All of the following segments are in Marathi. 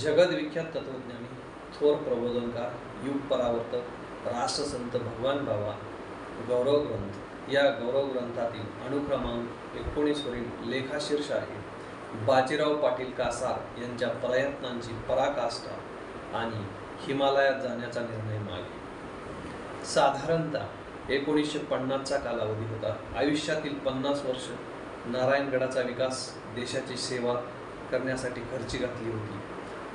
जगदविख्यात तत्वज्ञानी थोर प्रबोधनकार युग परावर्तक राष्ट्रसंत भगवान बाबा गौरव ग्रंथ. या गौरव ग्रंथातील अनुक्रमांक एकोणीसवरील लेखाशीर्ष आहे. बाजीराव पाटील कासार यांच्या प्रयत्नांची पराकाष्ठा आणि हिमालयात जाण्याचा निर्णय मागे. साधारणतः एकोणीसशे पन्नासचा कालावधी होता. आयुष्यातील पन्नास वर्ष नारायणगडाचा विकास देशाची सेवा करण्यासाठी खर्ची घातली होती.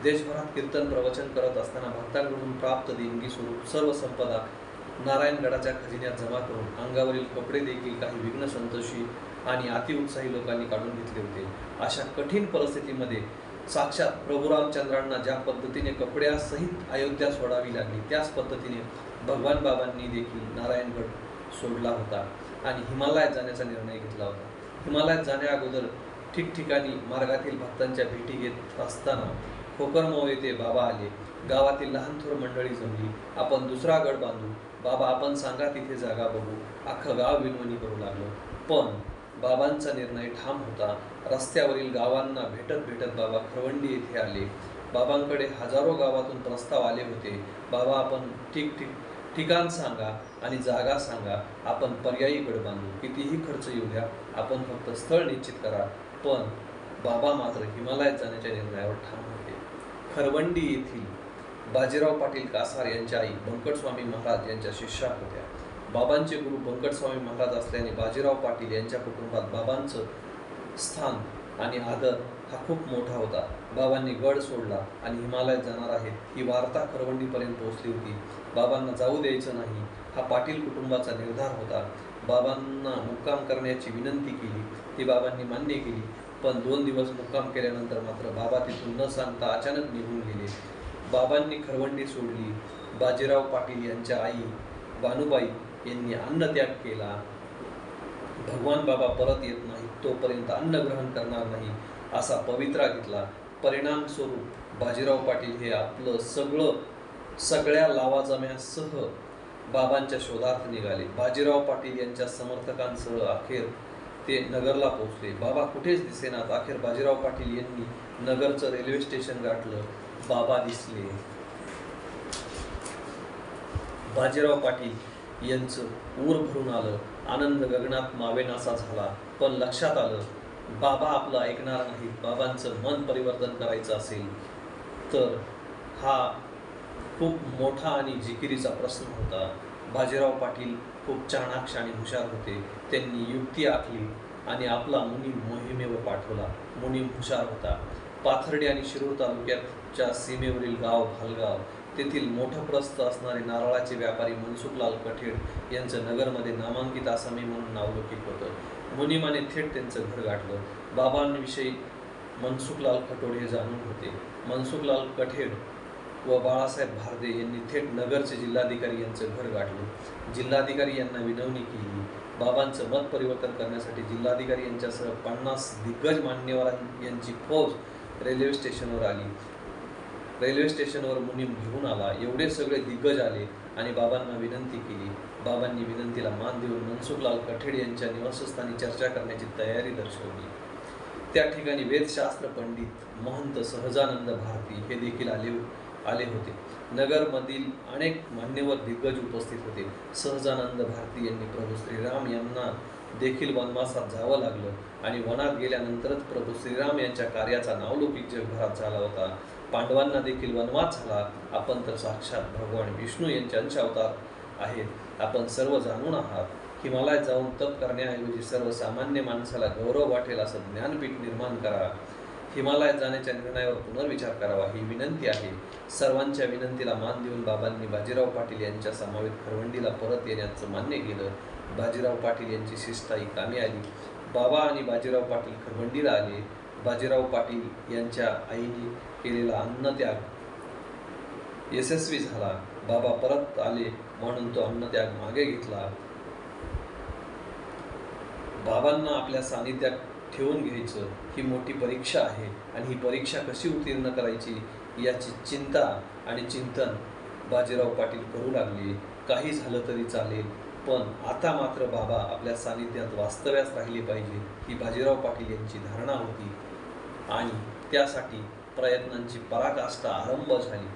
देशभरात कीर्तन प्रवचन करत असताना भक्तांकडून प्राप्त देणगी स्वरूप सर्व संपदा नारायणगडाच्या खजिन्यात जमा करून अंगावरील कपडे देखील काही विघ्न संतोषी आणि अतिउत्साही लोकांनी काढून घेतले होते. अशा कठीण परिस्थितीमध्ये साक्षात प्रभू रामचंद्रांना ज्या पद्धतीने कपड्यासहित अयोध्या सोडावी लागली त्याच पद्धतीने भगवान बाबांनी देखील नारायणगड सोडला होता आणि हिमालयात जाण्याचा निर्णय घेतला होता. हिमालयात जाण्या अगोदर ठिकठिकाणी मार्गातील भक्तांच्या भेटी घेत असताना खोकरमो येथे बाबा आले. गावातील लहान थोर मंडळी जमली. आपण दुसरा गड बांधू. बाबा आपण सांगा तिथे जागा बघू. अख्खं गाव विनवणी करू लागलं. पण बाबांचा निर्णय ठाम होता. रस्त्यावरील गावांना भेटत भेटत बाबा खरवंडी येथे आले. बाबांकडे हजारो गावातून प्रस्ताव आले होते. बाबा आपण ठीक ठीक ठिकाण सांगा आणि जागा सांगा. आपण पर्यायी गड बांधू. कितीही खर्च येऊ द्या. आपण फक्त स्थळ निश्चित करा. पण बाबा मात्र हिमालयात जाण्याच्या निर्णयावर ठाम होते. खरवंडी येथील बाजीराव पाटील कासार यांच्या आई बंकटस्वामी महाराज यांच्या शिष्या होत्या. बाबांचे गुरु बंकटस्वामी महाराज असल्याने बाजीराव पाटील यांच्या कुटुंबात बाबांचं स्थान आणि आदर हा खूप मोठा होता. बाबांनी गड सोडला आणि हिमालयात जाणार आहेत ही वार्ता खरवंडीपर्यंत पोहोचली होती. बाबांना जाऊ द्यायचं नाही हा पाटील कुटुंबाचा निर्धार होता. बाबांना मुक्काम करण्याची विनंती केली. ती बाबांनी मान्य केली. पण दोन दिवस मुक्काम केल्यानंतर मात्र बाबा तिथून न सांगता अचानक निघून गेले. बाबांनी खरवंडी सोडली. बाजीराव पाटील यांच्या आई बानुबाई यांनी अन्नत्याग केला. भगवान बाबा परत येत नाही तोपर्यंत अन्न ग्रहण करणार नाही असा पवित्रा घेतला. परिणाम स्वरूप बाजीराव पाटील हे आपलं सगळं सगळ्या लावाजम्यासह बाबांच्या शोधार्थ निघाले. बाजीराव पाटील यांच्या समर्थकांसह अखेर ते नगरला पोहोचले. बाबा कुठेच दिसेनात. अखेर बाजीराव पाटील यांनी नगरचं रेल्वे स्टेशन गाठलं. बाबा दिसले. बाजीराव पाटील यांचं ऊर भरून आलं. आनंद गगनात मावेनासा झाला. पण लक्षात आलं बाबा आपलं ऐकणार नाहीत. बाबांचं मन परिवर्तन करायचं असेल तर हा खूप मोठा आणि जिकिरीचा प्रश्न होता. बाजीराव पाटील खूप चाणाक्ष आणि हुशार होते. त्यांनी युक्ती आखली आणि आपला मुनीम मोहिमेवर पाठवला. मुनीम हुशार होता. पाथर्डी आणि शिरूर तालुक्याच्या सीमेवरील गाव भालगाव तेथील मोठं प्रस्थ असणारे नारळाचे व्यापारी मनसुखलाल कठेड यांचं नगरमध्ये नामांकित आसामी म्हणून नावलौकिक होतं. मुनिमाने थेट त्यांचं घर गाठलं. बाबांविषयी मनसुखलाल खटोड हे जाणून होते. मनसुखलाल कठेड व बाळासाहेब भारदे यांनी थेट नगरचे जिल्हाधिकारी यांचं घर गाठलं. जिल्हाधिकारी यांना विनवणी केली. बाबांचं मत परिवर्तन करण्यासाठी जिल्हाधिकारी यांच्यासह पन्नास दिग्गज मान्यवर यांची फौज रेल्वे स्टेशनवर आली. रेल्वे स्टेशनवर मुनीम घेऊन आला. एवढे सगळे दिग्गज आले आणि बाबांना विनंती केली. बाबांनी विनंतीला मान देऊन मनसुखलाल कठेड यांच्या निवासस्थानी चर्चा करण्याची तयारी दर्शवली. त्या ठिकाणी वेदशास्त्र पंडित महंत सहजानंद भारती हे देखील आले आले होते. नगरमधील अनेक मान्यवर दिग्गज उपस्थित होते. सहजानंद भारती यांनी प्रभू श्रीराम यांना देखील वनवासात जावं लागलं आणि वनात गेल्यानंतरच प्रभू श्रीराम यांच्या कार्याचा नावलौकिक जगभरात झाला होता. पांडवांना देखील वनवास झाला. आपण तर साक्षात भगवान विष्णू यांचे अंश अवतार आहेत. आपण सर्व जाणून आहात. हिमालयात जाऊन तप करण्याऐवजी सर्वसामान्य माणसाला गौरव वाटेल असं ज्ञानपीठ निर्माण करा. हिमालयात जाण्याच्या निर्णयावर पुनर्विचार करावा ही विनंती आहे. सर्वांच्या विनंतीला मान देऊन बाबांनी बाजीराव पाटील यांच्या समावेत खरवंडीला परत येण्याचं मान्य केलं. बाजीराव पाटील यांची शिष्टाई कामी आली. बाबा आणि बाजीराव पाटील खरवंडीला आले. बाजीराव पाटील यांच्या आईने केलेला अन्नत्याग यशस्वी झाला. बाबा परत आले म्हणून तो अन्नत्याग मागे घेतला. बाबांना आपल्या सानिध्यात ठेवून घ्यायचं. ही मोठी परीक्षा आहे आणि ही परीक्षा कशी उत्तीर्ण करायची याची चिंता आणि चिंतन बाजीराव पाटील करू लागले. काही झालं तरी चालेल पण आता मात्र बाबा आपल्या सानिध्यात वास्तव्यास राहिले पाहिजे ही बाजीराव पाटील यांची धारणा होती. आणि त्यासाठी प्रयत्नांची पराकाष्ठा आरंभ झाली.